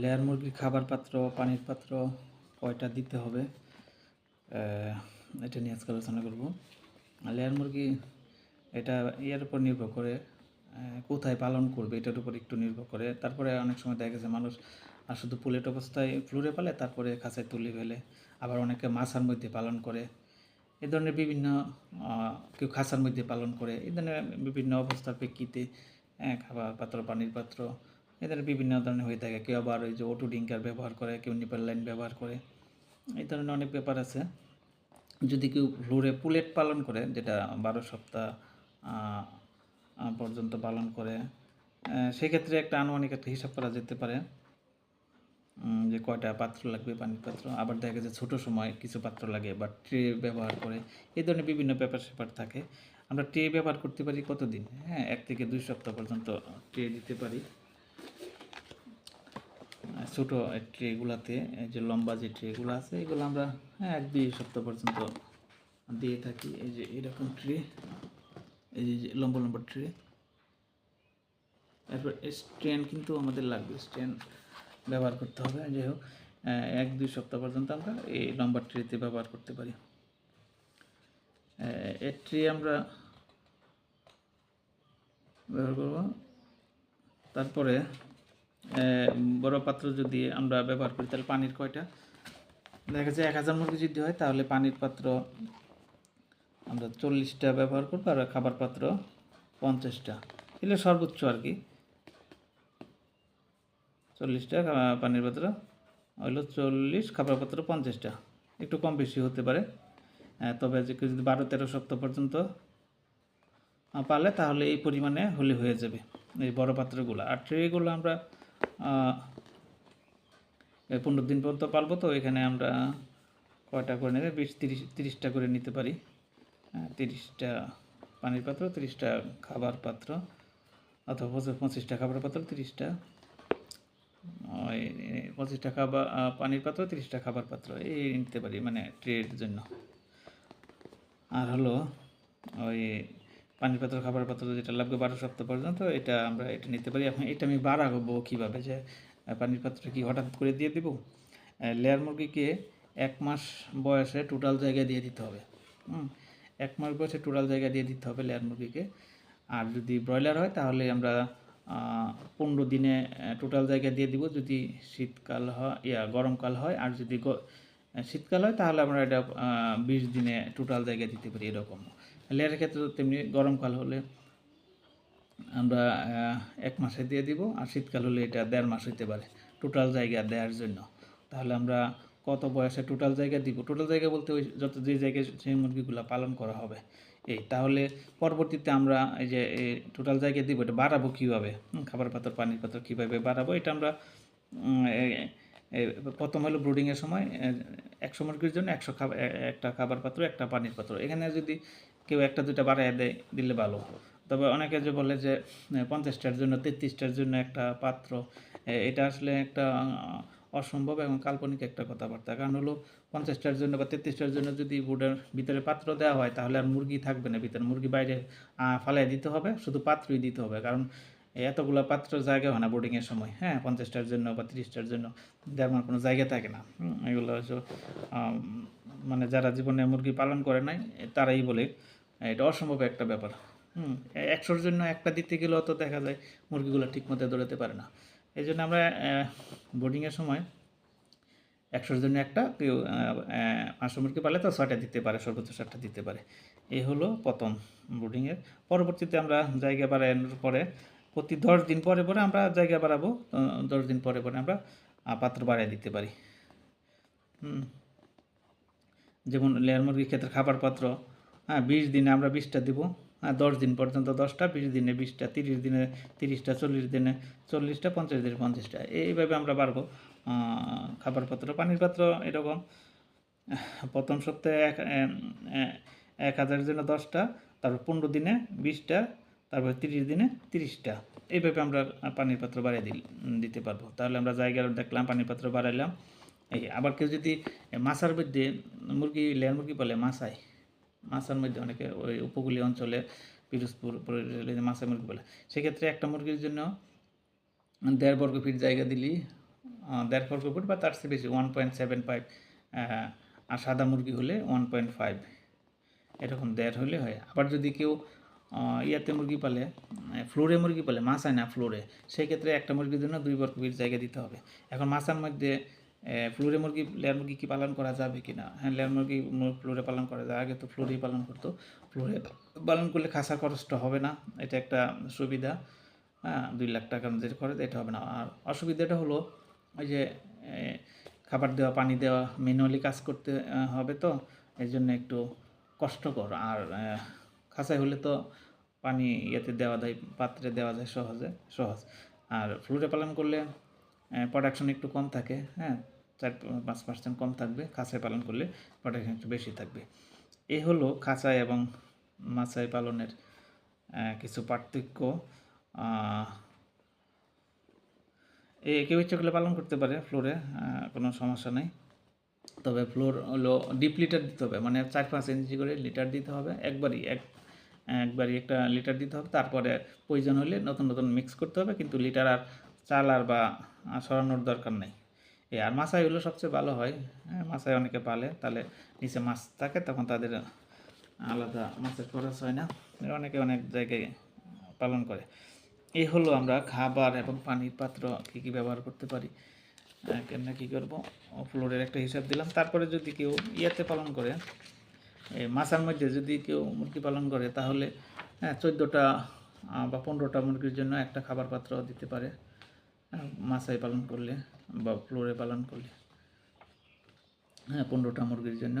Layer মুরগির খাবার পাত্র পানির পাত্র কয়টা দিতে হবে এটা নিয়ে আজকে আলোচনা করব। লেয়ার মুরগি এটা এর উপর নির্ভর করে কোথায় পালন করবে এটার উপর একটু নির্ভর করে। তারপরে অনেক সময় দেখা গেছে মানুষ আর শুধু পুলেট অবস্থায় ফ্লুরে পালে তারপরে খাঁচায় তুলে ফেলে আবার অনেকে মাছার মধ্যে পালন করে। এ ধরনের বিভিন্ন কেউ খাঁচার মধ্যে পালন করে এই ধরনের বিভিন্ন অবস্থার প্রেক্ষিতে হ্যাঁ, খাবার পাত্র পানির পাত্র এ ধরনের বিভিন্ন ধরনের হয়ে থাকে। কেউ আবার ওই যে ওটু ডিঙ্কার ব্যবহার করে, কেউ নিপার লাইন ব্যবহার করে। এই ধরনের অনেক ব্যাপার আছে। যদি কেউ ফ্লোরে পুলেট পালন করে, যেটা বারো সপ্তাহ পর্যন্ত পালন করে সেক্ষেত্রে একটা আনুমানিক একটা হিসাব করা যেতে পারে যে কয়টা পাত্র লাগবে পানির পাত্র আবার দেখা যায় ছোটো সময় কিছু পাত্র লাগে, বা ট্রে ব্যবহার করে, এই ধরনের বিভিন্ন ব্যাপার স্যাপার থাকে। আমরা ট্রে ব্যবহার করতে পারি কতদিন? হ্যাঁ এক থেকে দুই সপ্তাহ পর্যন্ত ট্রে দিতে পারি। ছোটো ট্রেগুলাতে এই যে লম্বা যে ট্রেগুলো আছে, এগুলো আমরা হ্যাঁ এক দুই সপ্তাহ পর্যন্ত দিয়ে থাকি। এই যে এরকম ট্রে এই যে লম্বা লম্বা ট্রে এরপর স্ট্যান্ড কিন্তু আমাদের লাগবে স্ট্যান্ড ব্যবহার করতে হবে। যাই হোক এক দুই সপ্তাহ পর্যন্ত আমরা এই লম্বা ট্রেতে ব্যবহার করতে পারি। এর ট্রে আমরা ব্যবহার করব। তারপরে বড় পাত্র যদি আমরা ব্যবহার করি, তাহলে পানির কয়টা? দেখা যায় এক হাজার মুরগি যদি হয়, তাহলে পানির পাত্র আমরা চল্লিশটা ব্যবহার করব আর খাবার পাত্র পঞ্চাশটা। এগুলো সর্বোচ্চ আর কি। চল্লিশটা পানির পাত্র হইল চল্লিশ, খাবার পাত্র পঞ্চাশটা। একটু কম বেশি হতে পারে। তবে যে যদি বারো, তেরো সপ্তাহ পর্যন্ত পালে, তাহলে এই পরিমাণে হলে হয়ে যাবে এই বড় পাত্রগুলো। আর ট্রেগুলো আমরা পনেরো দিন পর্যন্ত পালবো তো এখানে আমরা কয়টা করে নেবে? বিশ তিরিশ তিরিশটা করে নিতে পারি। হ্যাঁ, তিরিশটা পানির পাত্র তিরিশটা খাবার পাত্র অথবা পঁচিশ- পঁচিশটা খাবার পাত্র তিরিশটা পঁচিশটা খাবার পানির পাত্র তিরিশটা খাবার পাত্র এই নিতে পারি মানে ট্রের জন্য। আর হলো ওই পানির পাত্র খাবার পাত্র যেটা লাগবে বারো সপ্তাহ পর্যন্ত, এটা আমরা এটা নিতে পারি। এখন এটা আমি বাড়াবো কীভাবে? যে পানির পাত্র কি হঠাৎ করে দিয়ে দেবো? লেয়ার মুরগিকে এক মাস বয়সে টোটাল জায়গায় দিয়ে দিতে হবে। হুম, এক মাস বয়সে টোটাল জায়গা দিয়ে দিতে হবে লেয়ার মুরগিকে। আর যদি ব্রয়লার হয়, তাহলে আমরা পনেরো দিনে টোটাল জায়গা দিয়ে দিব। যদি শীতকাল হয়, ইয়া, গরমকাল হয়, আর যদি শীতকাল হয়, তাহলে আমরা এটা বিশ দিনে টোটাল জায়গা দিতে পারি এরকম। লেয়ারের ক্ষেত্রে তেমনি গরমকাল হলে আমরা এক মাসে দিয়ে দিব, আর শীতকাল হলে এটা দেড় মাস হইতে পারে টোটাল জায়গা দেওয়ার জন্য। তাহলে আমরা কত বয়সে টোটাল জায়গা দিব? টোটাল জায়গা বলতে ওই যত যে জায়গায় সেই মুরগিগুলো পালন করা হবে, এই, তাহলে পরবর্তীতে আমরা এই যে টোটাল জায়গা দিব, এটা বাড়াবো কীভাবে? খাবার পাত্র পানির পাত্র কীভাবে বাড়াবো? এটা আমরা প্রথম হলো ব্রুডিংয়ের সময় একশো মুরগির জন্য একশো খাবার একটা খাবার পাত্র একটা পানির পাত্র এখানে যদি কেউ একটা দুটা বাড়ায় দেয়, দিলে ভালো। তবে অনেকে যে বলে যে পঞ্চাশটার জন্য, তেত্রিশটার জন্য একটা পাত্র এটা আসলে একটা অসম্ভব এবং কাল্পনিক একটা কথাবার্তা। কারণ হলো, পঞ্চাশটার জন্য বা তেত্রিশটার জন্য যদি বোর্ডের ভিতরে পাত্র দেওয়া হয়, তাহলে আর মুরগি থাকবে না ভিতরে। মুরগি বাইরে ফালাই দিতে হবে, শুধু পাত্রই দিতে হবে। কারণ এতগুলো পাত্র জায়গা হয় না বোর্ডিংয়ের সময়। হ্যাঁ পঞ্চাশটার জন্য বা তিরিশটার জন্য দেওয়ার কোনো জায়গা থাকে না। এগুলো মানে যারা জীবনে মুরগি পালন করে নাই, তারাই বলে। এটা অসম্ভব একটা ব্যাপার। হুম, একশোর জন্য একটা দিতে গেলেও তো দেখা যায় মুরগিগুলো ঠিকমতো দৌড়াতে পারে না। এই জন্য আমরা বোর্ডিংয়ের সময় একশোর জন্য একটা, কেউ পাঁচশো মুরগি পালে তো ছয়টা দিতে পারে, সর্বোচ্চ সাতটা দিতে পারে। এই হলো প্রথম বোর্ডিংয়ের পরবর্তীতে আমরা জায়গা বাড়ানোর পরে, প্রতি দশ দিন পরে পরে আমরা জায়গা বাড়াবো দশ দিন পরে পরে আমরা পাত্র বাড়িয়ে দিতে পারি। যেমন লেয়ার মুরগির ক্ষেত্রে খাবার পাত্র হ্যাঁ বিশ দিনে আমরা বিশটা দিব। হ্যাঁ দশ দিন পর্যন্ত দশটা বিশ দিনে বিশটা তিরিশ দিনে তিরিশটা চল্লিশ দিনে চল্লিশটা পঞ্চাশ দিনে পঞ্চাশটা। এইভাবে আমরা আহ, খাবার পাত্র পানির পাত্র এরকম। প্রথম সপ্তাহে এক এক হাজারের জন্য দশটা তারপর পনেরো দিনে বিশটা তারপর তিরিশ দিনে তিরিশটা। এইভাবে আমরা পানির পাত্র বাড়িয়ে দিল দিতে পারব। তাহলে আমরা জায়গা দেখলাম পানির পাত্র বাড়াইলাম। এই আবার কেউ যদি মাছার মধ্যে মুরগি লেয়ার মুরগি বলে মাছায় মাছার মধ্যে অনেকে ওই উপকূলীয় অঞ্চলে পিরোজপুর মাছের মুরগি বলে সেক্ষেত্রে একটা মুরগির জন্য দেড় বর্গ ফিট জায়গা আহ, দেড় বর্গ ফিট বা তার চেয়ে বেশি ওয়ান পয়েন্ট সেভেন ফাইভ আর সাদা মুরগি হলে ওয়ান পয়েন্ট ফাইভ এরকম দেড় হলে হয়। আবার যদি কেউ ইয়াতে মুরগি পালে ফ্লোরে মুরগি পালে মাছ হয় না ফ্লোরে সেক্ষেত্রে একটা মুরগির জন্য দুই বর্গ ফিট জায়গা দিতে হবে। এখন মাছার মধ্যে ফ্লোরে মুরগি, লেয়ার মুরগি কি পালন করা যাবে কি না হ্যাঁ লেয়ার মুরগি ফ্লোরে পালন করা যায়। আগে তো ফ্লোরেই পালন করতো। ফ্লোরে পালন করলে খাসা খরচটা হবে না। এটা একটা সুবিধা। হ্যাঁ দুই লাখ টাকার যেটা খরচ, এটা হবে না। আর অসুবিধাটা হলো ওই যে খাবার দেওয়া, পানি দেওয়া ম্যানুয়ালি কাজ করতে হবে তো। এই জন্য একটু কষ্টকর। আর খাঁচায় হলে তো পানি ইয়েতে দেওয়া যায়, পাত্রে দেওয়া যায় সহজে, সহজ। আর ফ্লুরে পালন করলে প্রোডাকশন একটু কম থাকে হ্যাঁ? চার পাঁচ পার্সেন্ট কম থাকবে খাঁচায় পালন করলে প্রোডাকশন একটু বেশি থাকবে। এই হলো খাঁচায় এবং মাছায় পালনের কিছু পার্থক্য। আহ, এ কেউ ইচ্ছা করলে পালন করতে পারে ফ্লোরে কোনো সমস্যা নেই। তবে ফ্লোর হলো ডিপ লিটার দিতে হবে মানে চার পাঁচ ইঞ্চি করে লিটার দিতে হবে একবারই এক একবারই একটা লিটার দিতে হবে তারপরে প্রয়োজন হলে নতুন নতুন মিক্স করতে হবে কিন্তু লিটার আর চাল আর বা সরানোর দরকার নেই। এই আর মাছাই হলো সবচেয়ে ভালো হয়। হ্যাঁ মাছাই অনেকে পালে, তাহলে নিচে মাছ থাকে, তখন তাদের আলাদা মাছের খরচ হয় না। অনেকে অনেক জায়গায় পালন করে। এই হলো আমরা খাবার এবং পানির পাত্র কী কী ব্যবহার করতে পারি কেমনে কী করব ফ্লোরের একটা হিসাব দিলাম। তারপরে যদি কেউ ইয়াতে পালন করে মাছার মধ্যে যদি কেউ মুরগি পালন করে, তাহলে হ্যাঁ চোদ্দোটা বা পনেরোটা মুরগির জন্য একটা খাবার পাত্র দিতে পারে। মাছাই পালন করলে বা ফ্লোরে পালন করলে। হ্যাঁ পনেরোটা মুরগির জন্য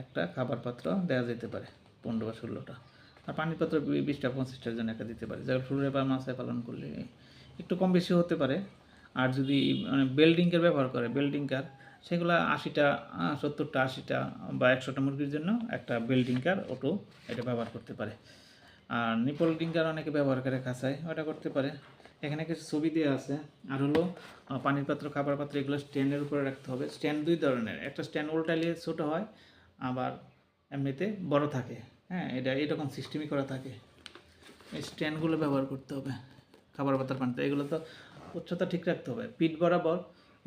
একটা খাবার পাত্র দেওয়া যেতে পারে, পনেরো বা ষোলোটা। আর পানির পাত্র বিশটা, পঁচিশটার জন্য একটা দিতে পারে। যেমন ফ্লোরে বা মাছায় পালন করলে একটু কম বেশি হতে পারে। আর যদি মানে বেল্ডিংকার ব্যবহার করে বেল্ডিংকার সেগুলো আশিটা সত্তরটা, আশিটা বা একশোটা মুরগির জন্য একটা বেল্ডিংকার অটো এটা ব্যবহার করতে পারে। আর নিপল ডিঙ্কার অনেকে ব্যবহার করে খাঁচায় ওটা করতে পারে। এখানে কিছু ছবি দেওয়া আছে। আর হলো পানির পাত্র, খাবার পাত্র, এগুলো স্ট্যান্ডের উপরে রাখতে হবে। স্ট্যান্ড দুই ধরনের। একটা স্ট্যান্ড উল্টালিয়ে ছোটো হয়, আবার এমনিতে বড় থাকে। হ্যাঁ এটা এরকম সিস্টেমই করা থাকে। এই স্ট্যান্ডগুলো ব্যবহার করতে হবে, খাবার পাত্র পানিতে। এগুলো তো উচ্চতা ঠিক রাখতে হবে। পিঠ বরাবর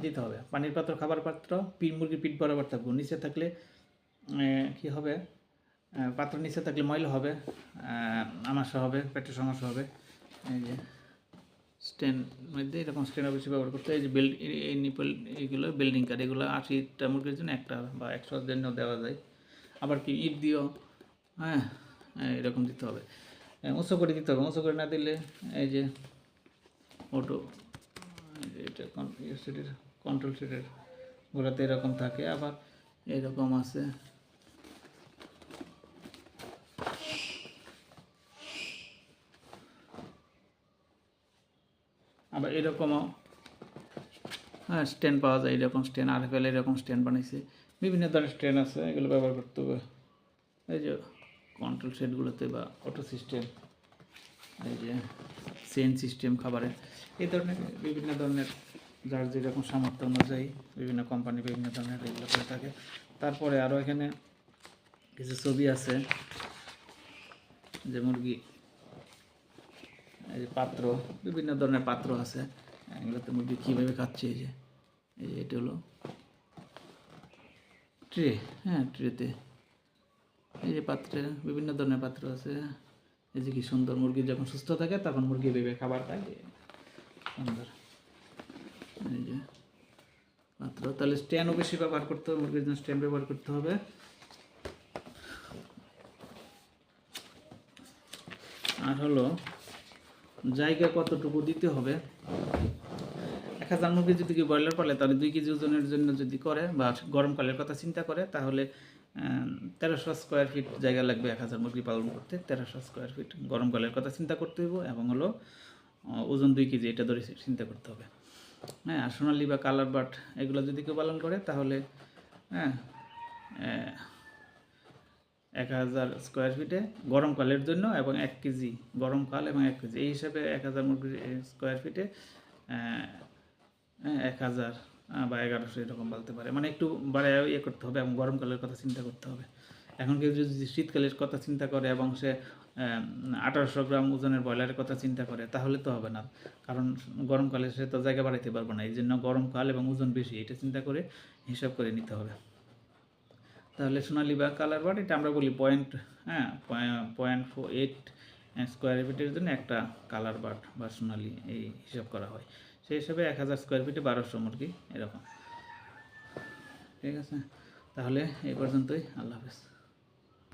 দিতে হবে। পানির পাত্র, খাবার পাত্র, পিঠ মুরগির পিঠ বরাবর থাকবে। নিচে থাকলে কি হবে? পাত্র নিচে থাকলে ময়লা হবে আমাশা হবে পেটের সমস্যা হবে। এই যে স্ট্যান্ড মধ্যে এরকম স্ট্যান্ড অবশ্যই ব্যবহার করতে এই যে বেল্ট এই নিপল এইগুলো বিল্ডিং কার্ড এগুলো আশিটা মুরগির জন্য একটা বা একশোর জন্য দেওয়া যায়। আবার কি ইট দিও হ্যাঁ হ্যাঁ, এরকম দিতে হবে। উঁচু করে দিতে হবে। উঁচু করে না দিলে এই যে অটো এটা সেটের কন্ট্রোল সেটের গোড়াতে এরকম থাকে। আবার এরকম আছে আবার এরকমও হ্যাঁ স্ট্যান্ড পাওয়া যায়, এরকম স্ট্যান্ড আর ফেলে এরকম স্ট্যান্ড বানিয়েছে বিভিন্ন ধরনের স্ট্যান্ড আছে, এগুলো ব্যবহার করতে হবে। এই যে কন্ট্রোল সেটগুলোতে বা অটো সিস্টেম এই যে চেন সিস্টেম খাবারের, এই ধরনের বিভিন্ন ধরনের যার যেরকম সামর্থ্য অনুযায়ী বিভিন্ন কোম্পানি বিভিন্ন ধরনের এগুলো করে থাকে। তারপরে আরও এখানে কিছু ছবি আছে, যে মুরগি এই যে পাত্র, বিভিন্ন ধরনের পাত্র আছে। এগুলোতে মুরগি কীভাবে খাচ্ছে, এই যে এই যে এটা হলো ট্রে হ্যাঁ ট্রেতে। এই যে পাত্রে বিভিন্ন ধরনের পাত্র আছে। এই যে কি সুন্দর মুরগি যখন সুস্থ থাকে, তখন মুরগি ভেবে খাবার খায়। সুন্দর। এই যে পাত্র। তাহলে স্ট্যান্ডও বেশি ব্যবহার করতে হবে, মুরগির জন্য স্ট্যান্ড ব্যবহার করতে হবে। আর হলো জায়গা কতটুকু দিতে হবে? এক হাজার মুরগি যদি কেউ ব্রয়লার পালে, তাহলে দুই কেজি ওজনের জন্য যদি করে বা গরমকালের কথা চিন্তা করে, তাহলে তেরোশো স্কোয়ার ফিট জায়গা লাগবে এক হাজার মুরগি পালন করতে। তেরোশো স্কোয়ার ফিট গরমকালের কথা চিন্তা করতে হইব এবং হলো ওজন দুই কেজি, এটা ধরে চিন্তা করতে হবে। হ্যাঁ আর সোনালি বা কালার বাট এগুলো যদি কেউ পালন করে, তাহলে হ্যাঁ এক হাজার স্কোয়ার ফিটে গরমকালের জন্য এবং এক কেজি গরমকাল এবং এক কেজি। এই হিসাবে এক হাজার মুরগির স্কোয়ার ফিটে এক হাজার বা এগারোশো এরকম বলতে পারে। মানে একটু বাড়ে ইয়ে করতে হবে এবং গরমকালের কথা চিন্তা করতে হবে। এখন কেউ যদি শীতকালের কথা চিন্তা করে এবং সে আঠারোশো গ্রাম ওজনের ব্রয়লারের কথা চিন্তা করে, তাহলে তো হবে না। কারণ গরমকালে সে তো জায়গা বাড়াইতে পারবে না। এই জন্য গরমকাল এবং ওজন বেশি, এটা চিন্তা করে হিসাব করে নিতে হবে। তাহলে সোনালি বা কালার বাট এটা আমরা বলি পয়েন্ট হ্যাঁ পয়েন্ট ফোর এইট স্কোয়ার ফিটের জন্য একটা কালার বাট বা সোনালি এই হিসাব করা হয়। সেই হিসাবে এক হাজার স্কোয়ার ফিটে বারোশো মুরগি, এরকম। ঠিক আছে? তাহলে এই পর্যন্তই, আল্লাহ হাফেজ।